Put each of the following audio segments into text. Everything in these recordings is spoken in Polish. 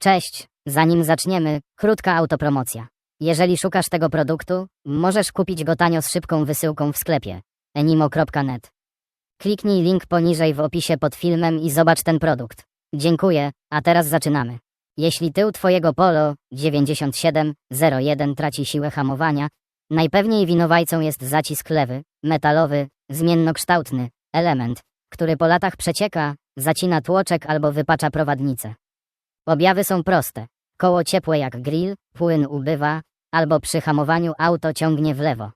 Cześć, zanim zaczniemy, krótka autopromocja. Jeżeli szukasz tego produktu, możesz kupić go tanio z szybką wysyłką w sklepie enimo.net. Kliknij link poniżej w opisie pod filmem i zobacz ten produkt. Dziękuję, a teraz zaczynamy. Jeśli tył Twojego Polo 9701 traci siłę hamowania, najpewniej winowajcą jest zacisk lewy, metalowy, zmiennokształtny element, który po latach przecieka, zacina tłoczek albo wypacza prowadnicę. Objawy są proste. Koło ciepłe jak grill, płyn ubywa, albo przy hamowaniu auto ciągnie w lewo.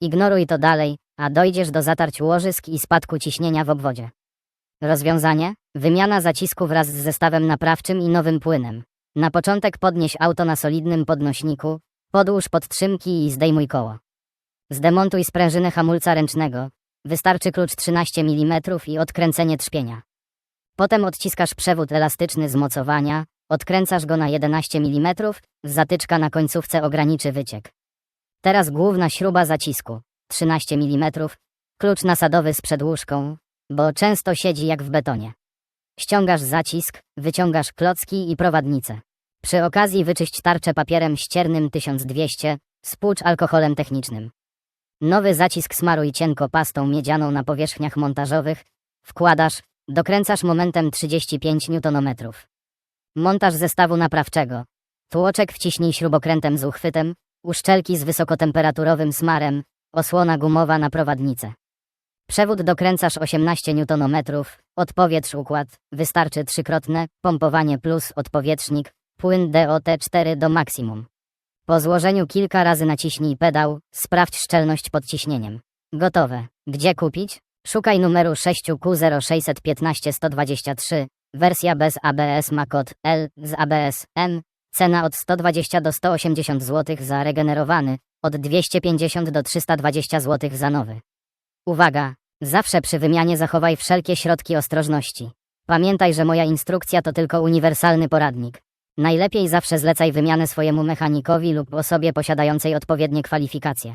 Ignoruj to dalej, a dojdziesz do zatarć łożysk i spadku ciśnienia w obwodzie. Rozwiązanie? Wymiana zacisku wraz z zestawem naprawczym i nowym płynem. Na początek podnieś auto na solidnym podnośniku, podłóż podtrzymki i zdejmuj koło. Zdemontuj sprężynę hamulca ręcznego. Wystarczy klucz 13 mm i odkręcenie trzpienia. Potem odciskasz przewód elastyczny z mocowania, odkręcasz go na 11 mm, zatyczka na końcówce ograniczy wyciek. Teraz główna śruba zacisku, 13 mm, klucz nasadowy z przedłużką, bo często siedzi jak w betonie. Ściągasz zacisk, wyciągasz klocki i prowadnicę. Przy okazji wyczyść tarczę papierem ściernym 1200, spłucz alkoholem technicznym. Nowy zacisk smaruj cienko pastą miedzianą na powierzchniach montażowych, wkładasz, dokręcasz momentem 35 Nm. Montaż zestawu naprawczego. Tłoczek wciśnij śrubokrętem z uchwytem, uszczelki z wysokotemperaturowym smarem, osłona gumowa na prowadnicę. Przewód dokręcasz 18 Nm, odpowietrz układ, wystarczy trzykrotne, pompowanie plus odpowietrznik, płyn DOT4 do maksimum. Po złożeniu kilka razy naciśnij pedał, sprawdź szczelność pod ciśnieniem. Gotowe. Gdzie kupić? Szukaj numeru 6Q0615123, wersja bez ABS ma kod L z ABS M, cena od 120 do 180 zł za regenerowany, od 250 do 320 zł za nowy. Uwaga! Zawsze przy wymianie zachowaj wszelkie środki ostrożności. Pamiętaj, że moja instrukcja to tylko uniwersalny poradnik. Najlepiej zawsze zlecaj wymianę swojemu mechanikowi lub osobie posiadającej odpowiednie kwalifikacje.